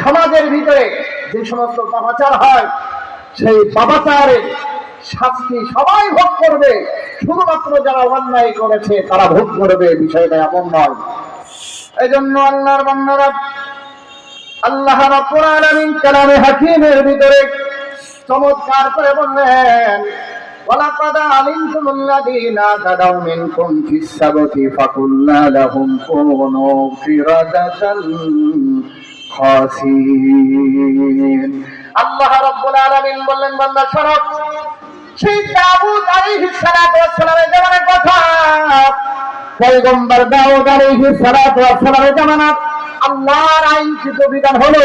সমাজের ভিতরে যে সমস্ত পাপাচার হয় সেই পাপাচারের শাস্তি সবাই ভোগ করবে শুধুমাত্র যারা অন্যায় করেছে তারা ভোগ করবে বিষয়টা এমন নয় এই জন্য আল্লাহর বান্দারা আল্লাহ রাব্বুল আলামিন কালামে হাকিমের ভিতরে চমৎকার করে বললেন ولقد علمتم الذين اعتدوا منكم في السبت فقلنا لهم كونوا قردة خاسئين আল্লাহ রাব্বুল আলামিন বললেন বান্দা শোনো সেই দাউদ আলাইহিস সালাতু ওয়াস সালামের জামানার কথা পয়গম্বর দাউদ আলাইহিস সালাতু ওয়াস সালামের জামানা আল্লাহর আইনকৃত বিধান হলো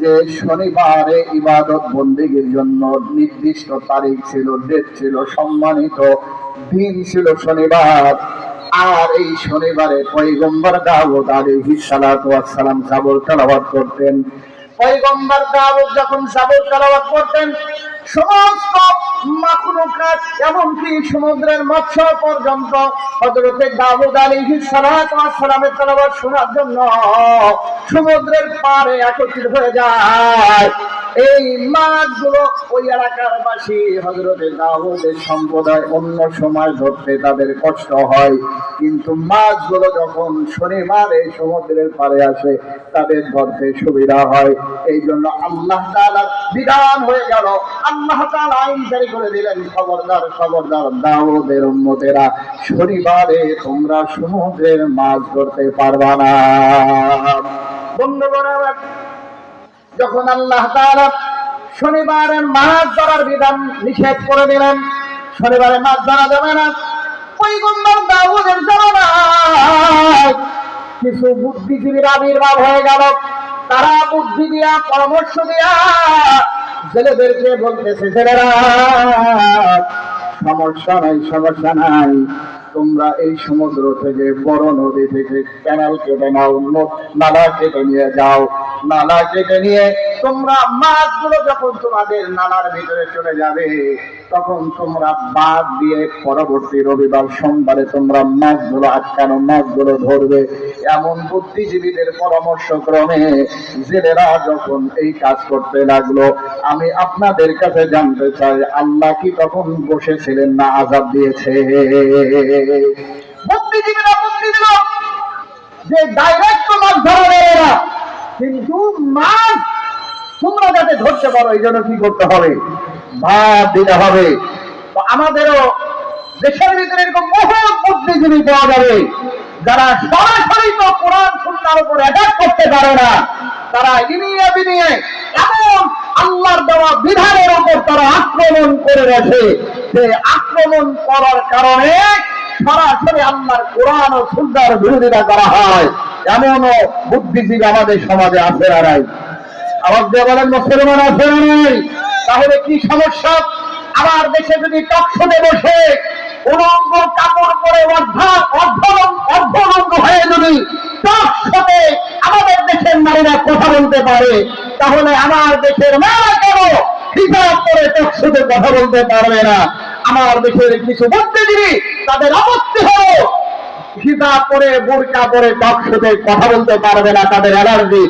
যে শনিবারে ইবাদত বন্দেগীর জন্য নির্দিষ্ট তারিখ ছিল ডেট ছিল সম্মানিত দিন ছিল শনিবার আর এই শনিবারে পয়গম্বর দাউদ ওয়াস সালাম সাবর তেলাওয়াত করতেন। পয়গম্বর দাউদ যখন সাবর তেলাওয়াত করতেন, সমস্ত মাখলুকাত এমনকি সমুদ্রের মৎস্য পর্যন্ত হযরতে দাউদ ওয়াস সালামের তেলাওয়াত শোনার জন্য সমুদ্রের পাড়ে একত্রিত হয়ে যায়। এই মাছগুলো ওই এলাকার বাসী হজরতে দাউদের সম্প্রদায় অন্য সময় ধরতে তাদের কষ্ট হয়। কিন্তু মাছগুলো যখন শনিবারে সমুদ্রের পাড়ে আসে, তাদের ধরতে সুবিধা হয়। এই জন্য আল্লাহ তাআলার বিধান হয়ে গেল। আল্লাহ তাআলা আইন জারি করে দিলেন, খবরদার খবরদার দাউদের উম্মতেরা, শনিবারে তোমরা সমুদ্রের মাছ ধরতে পারবা না। বন্ধুগণ আমার যখন আল্লাহ শনিবারের মাছ ধরার বিধান নিষেধ করে দিলেন, শনিবারে মাছ ধরা যাবে না। পৈগম্বর দাউদের জামানায় কিছু বুদ্ধিজীবীর আবির্ভাব হয়ে গেল। তারা বুদ্ধি দিয়া, পরামর্শ দিয়া ছেলেদেরকে বলতেছে ছেলেরা সমস্যা নাই সমস্যা নাই। তোমরা এই সমুদ্র থেকে বড় নদী থেকে ক্যানাল কেটে নাও ন- নালা কেটে নিয়ে যাও। নালা কেটে নিয়ে তোমরা মাছগুলো যখন তোমাদের নালার ভিতরে চলে যাবে, তখন তোমরা বাদ দিয়ে পরবর্তী রবিবার সোমবারে তোমরা মাছগুলো আটকানো মাছগুলো ধরবে। এমন বুদ্ধিজীবীদের পরামর্শ ক্রমে জেলেরা যখন এই কাজ করতে লাগল, আমি আপনাদের কাছে জানতে চাই, আল্লাহ কি তখন বসেছিলেন না আজাব দিয়েছে? বুদ্ধিজীবীরা বুদ্ধি দিল যে ডাইরেক্ট মাছ ধরা কিন্তু মাছ তোমরা যাতে ধরতে পারো, এই জন্য কি করতে হবে? ভাত দিতে হবে। তো আমাদেরও দেশের ভিতরে এরকম বহু বুদ্ধিজীবী পাওয়া যাবে, যারা সরাসরি তো কোরআন, সুন্নার উপর অ্যাটাক করতে পারে না। তারা ইনিয়ে বিনিয়ে এমন আল্লাহর দেওয়া বিধানের উপর তারা আক্রমণ করে গেছে যে আক্রমণ করার কারণে সরাসরি আল্লাহর কোরআন ও সুন্দর বিরোধিতা করা হয়। এমনও বুদ্ধিজীবী আমাদের সমাজে আছে না নাই? আবার দিয়ে বলেন, মুসলমান আছে না নাই? তাহলে কি সমস্যা? আমার দেশে যদি টকশোতে বসে উলঙ্গ কাপড় পরে অর্ধা- অর্ধলঙ্গ হয়ে যদি টকশোতে আমাদের দেশের নারীরা কথা বলতে পারে, তাহলে আমার দেশের মেয়েরা কেন হিসাব করে টকশোতে কথা বলতে পারবে না? আমার দেশের কিছু বুদ্ধিজীবী তাদের আপত্তি হলো। হিজাব পরে বোরকা পরে টকশোতে কথা বলতে পারবে না তাদের অ্যালার্জি।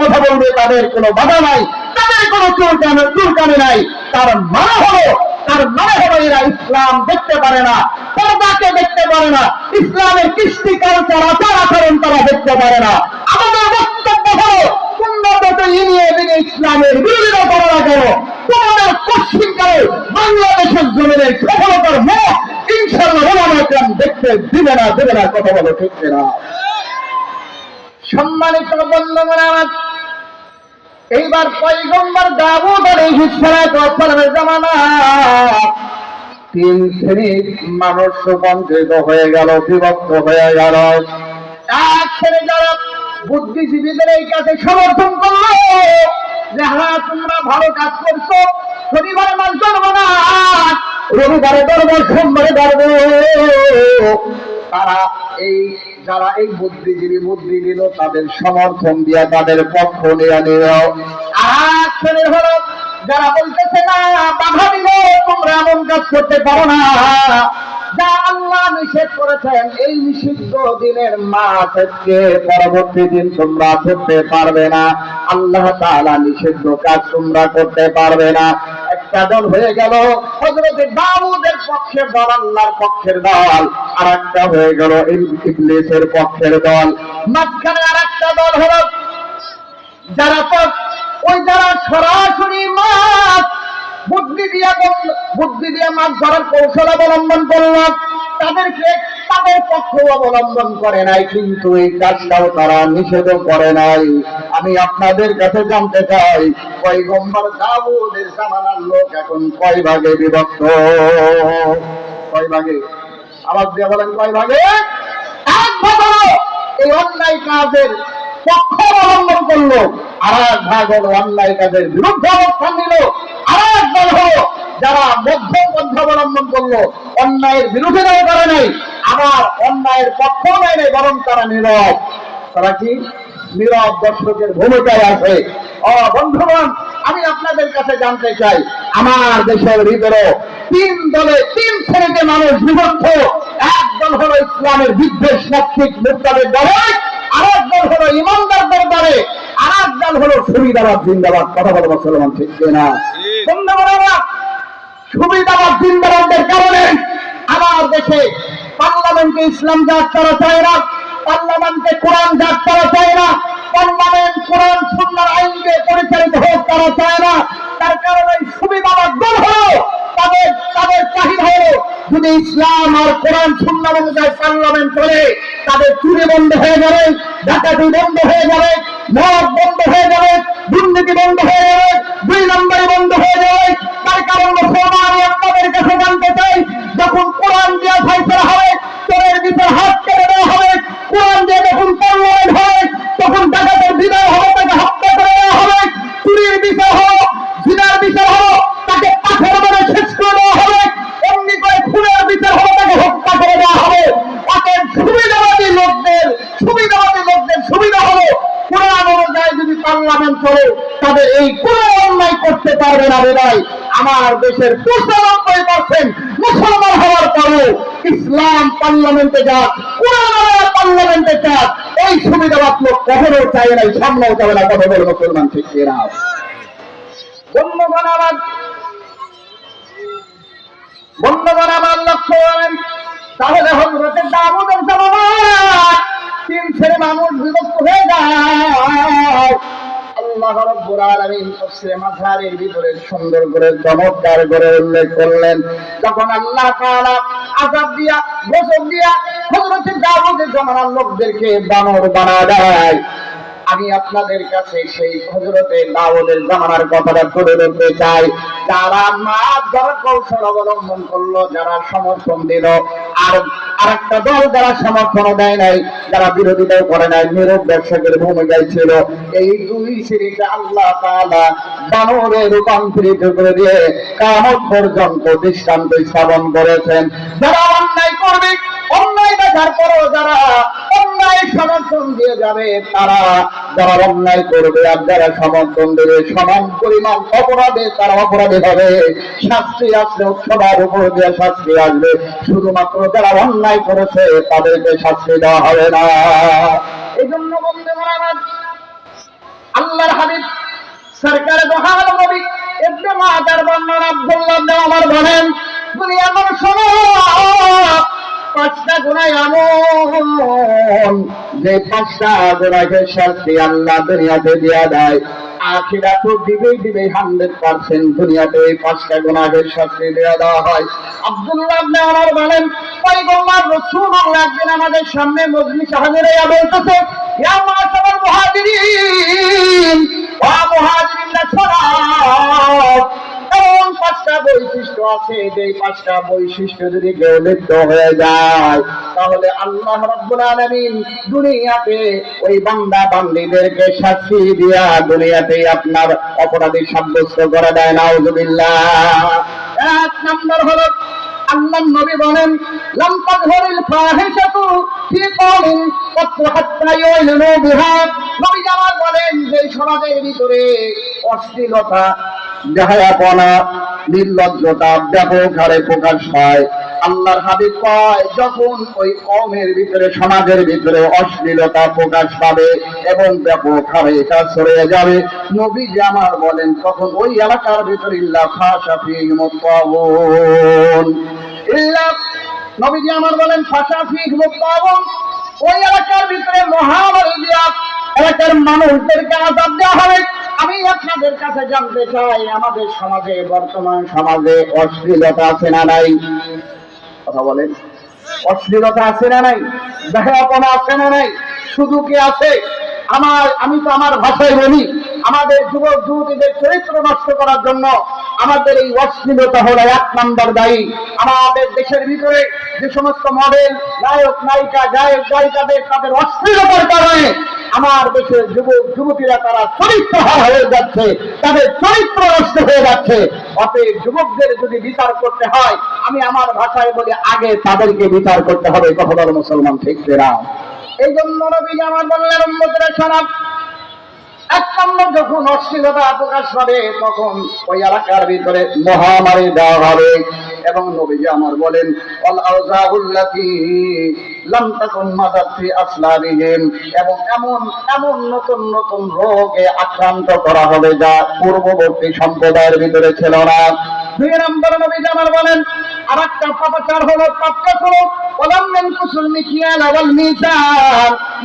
কথা বলবে, তাদের কোনো বাধা নাই, তাদের কোনো চুলকানি চুলকানি নাই। তার মানে হলো তার মানে হলো এরা ইসলাম দেখতে পারে না, পর্দাকে দেখতে পারে না, ইসলামের কৃষ্টি কালচার আচার আচরণ তারা দেখতে পারে না আমাদের বক্তব্য হলো তোমরা যত ইনিয়ে বিনে ইসলামের বিরোধিতা করো না কেন তোমাদের পশ্চিমকালে বাংলাদেশের জমিনের সফলতার মুখ ইনশাল্লাহ ওলামা একরাম দেখতে দিবে না, দেবে না, কথা বলো ঠিক না সম্মানিত আমার এইবার পয়গম্বর দাউদ আলাইহিস সালাতু ওয়াস সালামের জামানা তিন শ্রেণির মানুষ রূপান্তরিত হয়ে গেল, বিভক্ত হয়ে গেল। এক শ্রেণি যারা বুদ্ধিজীবীদের এই কাছে সমর্থন করল যে হ্যাঁ তোমরা ভালো কাজ করছ শনিবারে মাছ ধরবো না। রবিবারে ধরবো, সোমবারে ধরবো। তারা এই, যারা এই বুদ্ধিজীবী বুদ্ধি দিল তাদের সমর্থন দিয়া তাদের পক্ষ নিয়ে নিল আর শ্রেণির হলো যারা বলতেছে না, বাধা দিল তোমরা এমন কাজ করতে পারো না। যা আল্লাহ নিষেধ করেছেন, এই নিষিদ্ধ দিনের মা থেকে পরবর্তী দিন তোমরা করতে পারবে না। আল্লাহ তাআলা নিষিদ্ধ কাজ তোমরা করতে পারবে না। একটা দল হয়ে গেল হজরতে দাউদের পক্ষের দল, আল্লাহর পক্ষের দল। আর একটা হয়ে গেল ইবলিসের পক্ষের দল। মাঝখানে আর একটা দল হলো যারা ওই যারা সরাসরি মাছ বুদ্ধি দিয়ে বুদ্ধি দিয়ে মাছ ধরার কৌশল অবলম্বন করল তাদেরকে তাদের পক্ষ অবলম্বন করে নাই, কিন্তু এই কাজটাও তারা নিষেধ করে নাই। আমি আপনাদের কাছে জানতে চাই, পয়গম্বর দাউদের জামানার লোক এখন কয় ভাগে বিভক্ত? কয় ভাগে? আওয়াজ দিয়ে বলেন, কয় ভাগে? এক ভাগ। এই অন্যায় কাজের পক্ষ অবলম্বন করল। আর এক ভাগ হলো অন্যায় কাজের বিরুদ্ধে অবস্থান নিল। আর এক দল হলো যারা মধ্যম পন্থ অবলম্বন করল, অন্যায়ের বিরোধিতাও করে নাই, আবার অন্যায়ের পক্ষ নেয় নাই, বরং তারা নীরব। তারা কি? নীরব দর্শকের ভূমিকায় আছে। ও বন্ধুগণ, আমি আপনাদের কাছে জানতে চাই, আমার দেশের ভিতরে তিন দলে তিন শ্রেণীতে মানুষ বিভক্ত। এক দল হলো ইসলামের বিদ্বেষ নাস্তিক মুক্তাদের দলে। আর এক হলো ইমানদারদের দলে আর এক দল হলো সুবিধাবাদ জিন্দাবাদ। কথা বলব মুসলমান ঠিক না সুবিধাবাদ জিন্দাবাদের কারণে আমার দেশে পার্লামেন্টে ইসলাম জাত করা চায় না পার্লামেন্টে কোরআন জাত করা চায় না পার্লামেন্ট কোরআন সুন্দর আইনকে পরিচালিত হোক করা চায় না। তার কারণে সুবিধাবাদ দল হলো তাদের তাদের চাহিদা হলো যদি ইসলাম আর কোরআন সুন্নাহ অনুযায়ী পার্লামেন্ট চলে তাদের চুরি বন্ধ হয়ে যাবে, ডাকাতি বন্ধ হয়ে যাবে, মদ বন্ধ হয়ে যাবে, দুর্নীতি বন্ধ হয়ে যাবে, দুই নম্বরে বন্ধ হয়ে যাবে। তার কারণ আমি আপনাদের কাছে জানতে চাই, যখন কোরআন দিয়ে ফাইসার হবে, চোরের বিচার হাত কেটে দেওয়া হবে দেশের পঁচানব্বই পার্সেন্ট মুসলমান হওয়ার পরেও ইসলাম পার্লামেন্টে যাক কোরআন পার্লামেন্টে যাক, এই সুবিধাবাদ লোক কখনো চায় নাই, সামনেও যাবে না কথা বলে মুসলমান না বন্ধুগণ আমার বন্ধুগণ আমার লক্ষ্য করেন, তাহলে হজরতের দামোদর জামানায় তিন ছেলে মানুষ বিভক্ত হয়ে যায়। আল্লাহ রাব্বুল ভিতরে সুন্দর করে চমৎকার করে উল্লেখ করলেন। তখন আল্লাহ তাআলা দিয়া গজব দিয়া হযরত লোকদেরকে বানর বানা দেয় আমি আপনাদের কাছে সেই হজরতে দাউদের জামানার কথাটা তুলে ধরতে চাই। যারা মাছ ধরার কৌশল অবলম্বন করল, যারা সমর্থন দিল, আর আরেকটা দল যারা সমর্থন দেয় নাই, যারা বিরোধিতাও করে নাই, নীরব দর্শকের ভূমিকায় ছিল। এই দুই সিরিজে আল্লাহ তাআলা বানরে রূপান্তরিত করে দিয়ে কামত পর্যন্ত দৃষ্টান্ত স্থাপন করেছেন। যারা অন্যায় করবে, অন্যায় দেখার পরও যারা অন্যায় সমর্থন দিয়ে যাবে, তারা যারা অন্যায় করবে আর যারা সমর্থন দেবে সমান পরিমাণ অপরাধে, তারা অপরাধী হবে। শাস্তি আসলে সবার উপর দিয়ে শাস্তি আসবে। শুধুমাত্র যারা অন্যায় করেছে, তাদেরকে শাস্তি দেওয়া হবে না। এই জন্য বন্ধু আমার আল্লাহর হাবিব, সরকার বহাল নবী, ইবনে মাজার বর্ণনা আব্দুল্লাহ ইবনে ওমর বলেন, দুনিয়া মানুষ শোনো পাঁচটা গুণায় এমন যে পাঁচটা শাস্তি আল্লাহ দুনিয়াতে দিয়া আখিরা তো দিবেই দিবে হান্ড্রেড পার্সেন্ট দুনিয়াতে এই পাঁচটা শাস্তি দেওয়া দেওয়া হয়। আব্দুল্লাহ বলেন, পয়গম্বর রাসূলুল্লাহ একদিন আমাদের সামনে মজলিস হাজিরে বলতেছে, ইয়া এমন পাঁচটা বৈশিষ্ট্য আছে। যে পাঁচটা বৈশিষ্ট্য যদি কেউ লিপ্ত হয়ে যায়, তাহলে আল্লাহ রাব্বুল আলামিন দুনিয়াতে ওই বান্দা বান্দীদেরকে শাস্তি দিয়া দুনিয়াতে আপনার অপরাধী সাব্যস্ত করে দেয়। নাউজুবিল্লাহ। এক নম্বর হলো, আল্লাহ নবী বলেন, লাম তাযহারিল ফাহিশাতু ফি কওমিন হাত্তা ইউলিনু বিহা। নবী জামাল বলেন, যে সমাজের ভিতরে অশ্লীলতা দেহায়াপনা নির্লজ্জতা ব্যাপক হারে প্রকাশ আল্লাহর হাবিব কয়, যখন ওই কমের ভিতরে, সমাজের ভিতরে অশ্লীলতা প্রকাশ পাবে এবং ব্যাপক হারে এটা ছড়িয়ে যাবে, নবী যে আমার বলেন, তখন ওই এলাকার ভিতরে, ইল্লা ইল্লা আমার বলেন ওই এলাকার ভিতরে মহামারী দিয়া এলাকার মানুষদেরকে আজাদ দেওয়া হবে। আমি আপনাদের কাছে জানতে চাই, আমাদের সমাজে, বর্তমান সমাজে অশ্লীলতা আছে না নাই? কথা বলেন। অশ্লীলতা আছে না নাই? দেখাপনা আছে না নাই? শুধু কি আছে? আমার, আমি তো আমার ভাষায় বলি, আমাদের যুবক, যুবতীদের চরিত্র নষ্ট করার জন্য আমাদের এই অশ্লীলতা হলো এক নম্বর দায়ী। আমাদের দেশের ভিতরে যে সমস্ত মডেল নায়ক, নায়িকা, গায়ক, গায়িকাদের তাদের অশ্লীলতার কারণে আমার দেশের যুবক, যুবতীরা তারা চরিত্রহার হয়ে যাচ্ছে, তাদের চরিত্র নষ্ট হয়ে যাচ্ছে। অতএব যুবকদের যদি বিচার করতে হয়, আমি আমার ভাষায় বলি, আগে তাদেরকে বিচার করতে হবে কথা মুসলমান ঠিক না এই জন্য নবী আমার বললেন উম্মতেরা শোনাব এক নম্বর যখন অশ্লীলতা প্রকাশ পাবে তখন ওই এলাকার ভিতরে মহামারী দেওয়া হবে। এবং নবীজি আমার বলেন অল আউজাউল্লাতি লাম তাকুন এবং এমন এমন নতুন নতুন রোগে আক্রান্ত করা হবে যা পূর্ববর্তী সম্প্রদায়ের ভিতরে ছিল না। দুই নম্বর আমার বলেন আর একটা পাপাচার হলো পাপটা হলো কুসুল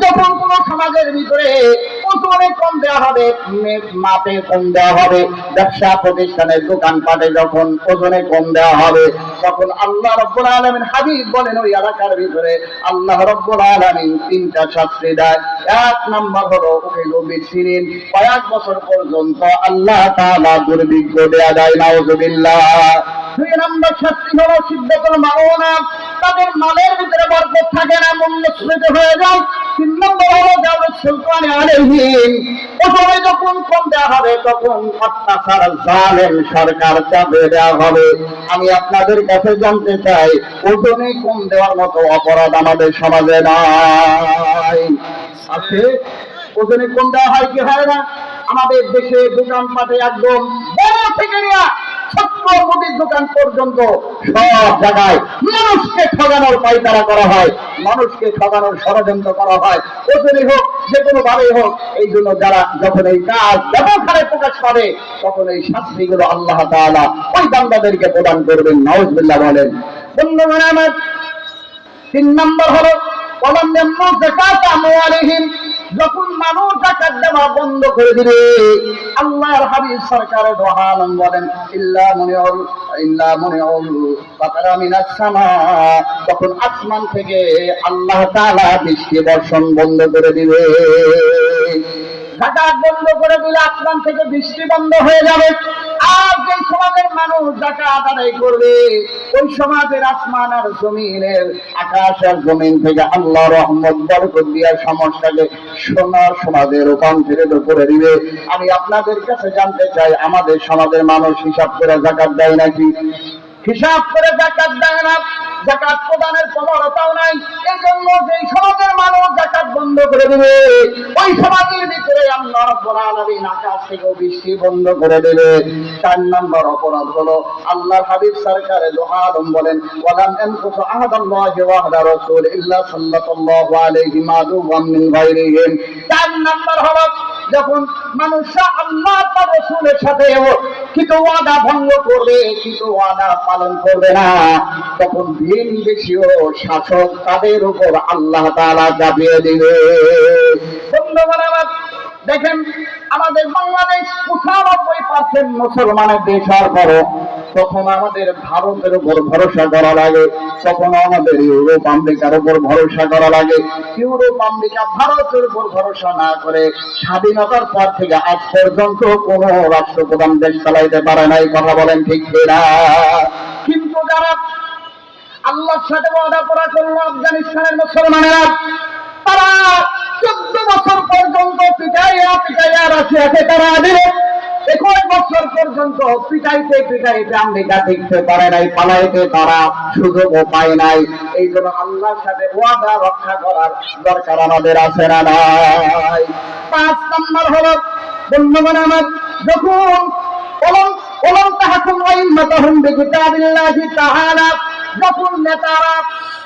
যখন কোন সমাজের ভিতরে ওজনে কম দেওয়া হবে মাপে কম দেওয়া হবে, ব্যবসা প্রতিষ্ঠানের দোকানপাটে যখন ওজনে কম দেওয়া হবে, তখন আল্লাহ রব্বুল আলামিন হাবিব বলেন, ওই এলাকার ভিতরে আল্লাহ রব্বুল আলামিন তিনটা শাস্তি দেয়। এক নম্বর হলো উকিল বিসিরিন কয়েক বছর পর্যন্ত আল্লাহ তাআলা দুর্ভিক্ষ দেয়া যায় না নাউজুবিল্লাহ। দুই নম্বর শাস্তি হলো, সিদ্ধাতুল মাওনা তাদের মালের ভিতরে বরকত থাকে না মূল্যস্ফীত হয়ে যায় ওখানে যখন দেওয়া হবে, তখন অত্যাচার জালেম সরকার চাপে দেওয়া হবে। আমি আপনাদের কাছে জানতে চাই, ওজনে কম দেওয়ার মতো অপরাধ আমাদের সমাজে নাই। আছে? ওজনে কম দেওয়া হয় কি হয় না? আমাদের দেশে দোকানপাটে একদম বড় থেকে নেওয়া মুদির দোকান পর্যন্ত সব জায়গায় মানুষকে ঠগানোর পাইতারা করা হয়, মানুষকে ঠগানোর ষড়যন্ত্র করা হয়। ওজনে হোক যে কোনো ভাবে হোক, এই জন্য যারা যখন এই কাজ ব্যবহারে প্রকাশ পাবে, তখন এই শাস্তিগুলো আল্লাহ তাআলা ওই বান্দাদেরকে প্রদান করবেন। নওয়াজবিল্লাহ বলেন, বন্ধুগণ আমার তিন নম্বর হলো কলম জাকাত আমওয়ালিহিম যখন মানুষ জাকাত দেওয়া বন্ধ করে দিবে, আল্লাহর হাবিব সরকারের দোহান বলেন, ইল্লা মুনিউল ইল্লা মুনিউল ফাতারা মিনাস সামা। তখন আসমান থেকে আল্লাহ তাআলা বৃষ্টি বর্ষণ বন্ধ করে দিবে। জাকাত বন্ধ করে দিলে আসমান থেকে বৃষ্টি বন্ধ হয়ে যাবে। আর যে সমাজের মানুষ জাকাত আদায় করবে, ওই সমাজের আসমান আর জমিনের আকাশ আর জমিন থেকে আল্লাহ রহমত বরকত দিয়া সমস্যাকে সোনার সমাজে রূপান্তরিত করে দিবে। আমি আপনাদের কাছে জানতে চাই, আমাদের সমাজের মানুষ হিসাব করে জাকাত দেয় নাকি? হিসাব করে জাকাত দেয় না জাকাত প্রদানের প্রবণতাও নাই। এই জন্য যে সমাজের মানুষ জাকাত বন্ধ করে দেবে। ওই সমাজের ভিতরে আল্লাহ রাব্বুল আকাশ থেকে বৃষ্টি বন্ধ করে দেবে। চার নম্বর অপরাধ হলো আল্লাহ হাবিব সরকারে জোহাদম বলেন, ওয়ালাম রাসূল ইল্লা সাল্লাল্লাহু আলাইহি মিন গায়রিহিম। চার নম্বর হলো যখন মানুষ আল্লাহ তার রসুলের সাথে কিন্তু ওয়াদা ভঙ্গ করবে কিন্তু ওয়াদা পালন করবে না, তখন ভিন বেশিও শাসক তাদের উপর আল্লাহ তারা চাপিয়ে দিবে। বন্ধুগণ আমার দেখেন, আমাদের বাংলাদেশ পঁচানব্বই পার্সেন্ট মুসলমানের দেশ হওয়ার তখন আমাদের ভারতের উপর ভরসা করা লাগে তখন আমাদের ইউরোপ, আমেরিকার উপর ভরসা করা লাগে। ইউরোপ, আমেরিকা, ভারতের উপর ভরসা না করে স্বাধীনতার পর থেকে আজ পর্যন্ত কোন রাষ্ট্রপ্রধান দেশ চালাইতে পারে নাই কথা বলেন ঠিক কিনা? কিন্তু যারা আল্লাহর সাথে ওয়াদা করা করল আফগানিস্তানের মুসলমানেরা পিটাইয়া রাশিয়াকে তারা দিল একুশ বছর পর্যন্ত পিটাইতে পিটাইতে আমেরিকা দেখতে পারে নাই, পালাইতে তারা সুযোগও পায় নাই। এই জন্য আল্লাহর সাথে ওয়াদা রক্ষা করার দরকার আমাদের আছে না নাই? পাঁচ নম্বর হলো, বন্ধুগণ আমার, যখন কলম ওলম তাহাকুম আইম্মাতাহুম বিকিতাবিল্লাহি তাআলা যখন নেতারা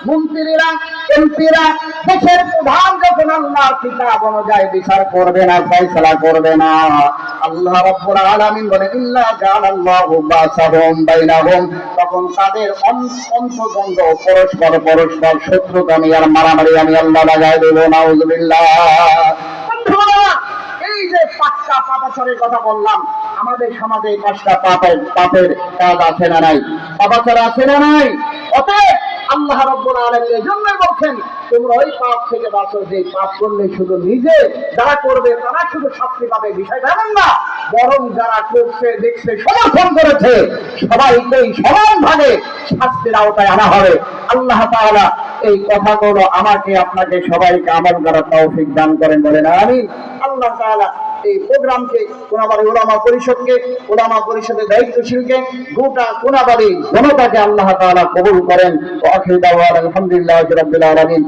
মন্ত্রীরা এমপিরা দেশের প্রধান যখন আল্লাহর কিতাব অনুযায়ী বিচার করবে না ফয়সালা করবে না আল্লাহ রাব্বুল আলামিন বলে ইল্লা জাআলাল্লাহু বাসাহুম বাইনাহুম। তখন তাদের অন- পরস্পর পরস্পর শত্রুতা আমি আর মারামারি আমি আল্লাহ লাগাই দেব নাউজুবিল্লাহ। বন্ধুরা, যে পাঁচটা পাপাচরের কথা বললাম, আমাদের সমাজে পাঁচটা পাপের পাপের কাজ আছে না নাই? পাপাচর আছে না নাই? অতএব আল্লাহ রব্বুল আলামিন এই জন্যই বলছেন, তোমরা ওই পাপ থেকে বাঁচো যে পাপ করলে শুধু নিজে যারা করবে, তারা শুধু শাস্তি পাবে বিষয় এমন না, বরং যারা করছে, দেখছে, সমর্থন করেছে সবাইকেই সমান ভাবে শাস্তির আওতায় আনা হবে। আল্লাহ তাআলা এই কথাগুলো আমাকে, আপনাকে সবাইকে আমল করার তৌফিক দান করেন বলেন আমি আল্লাহ তাআলা এই প্রোগ্রামকে কোনাবাড়ি ওলামা পরিষদকে ওলামা পরিষদের দায়িত্বশীলকে গোটা কোনাবাড়ি জনতাকে আল্লাহ তাআলা কবুল করেন। ও আখির দাওয়ান আলহামদুলিল্লাহ রাব্বিল আলামিন।